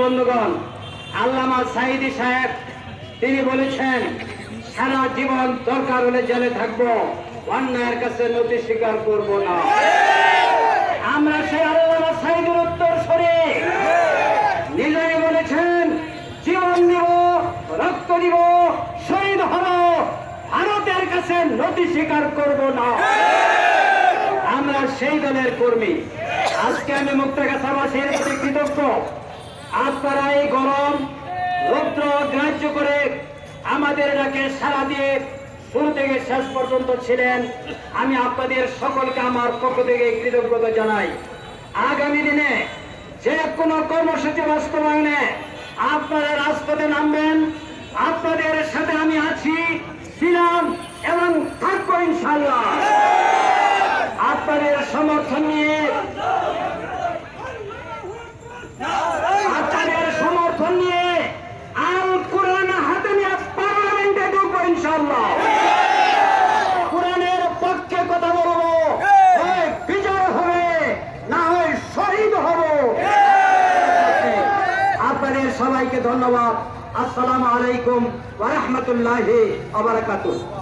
একজন আল্লামা সাইদি সাহেব, তিনি বলেছেন, সারা জীবন দরকার হলে জেলে থাকব, অন্যায়ের কাছে নথি স্বীকার করব না। আমরা সেই আল্লামা সাইদের উত্তর সরে। নিজেই বলেছেন, জীবন দিব রক্ত দিব শহীদ হব, ভারতের কাছে নথি স্বীকার করব না। আমরা সেই দলের কর্মী। আজকে আমি মুক্তাগাছাবাসীর প্রতি কৃতজ্ঞ। আপনারা গরম রৌদ্র গ্রাহ্য করে আমাদের ডাকে সারা দিয়ে শুরু থেকে শেষ পর্যন্ত ছিলেন। আমি আপনাদের সকলকে আমার পক্ষ থেকে কৃতজ্ঞতা জানাই। আগামী দিনে যে কোনো কর্মসূচি বাস্তবায়নে আপনারা রাজপথে নামবেন। আপনাদের সাথে আমি আছি, ছিলাম এবং থাকব ইনশাল্লাহ আপনাদের সমর্থন নিয়ে আপনাদের সমর্থন নিয়ে আল কোরআন হাতে নিয়ে পার্লামেন্টে ঢুকবো ইনশাল্লাহ কোরআনের পক্ষে কথা বলব। বিজয় হবে, না হয় শহীদ হব। আপনাদের সবাইকে ধন্যবাদ। আসসালামু আলাইকুম ওয়া রাহমাতুল্লাহি ওয়া বারাকাতুহু।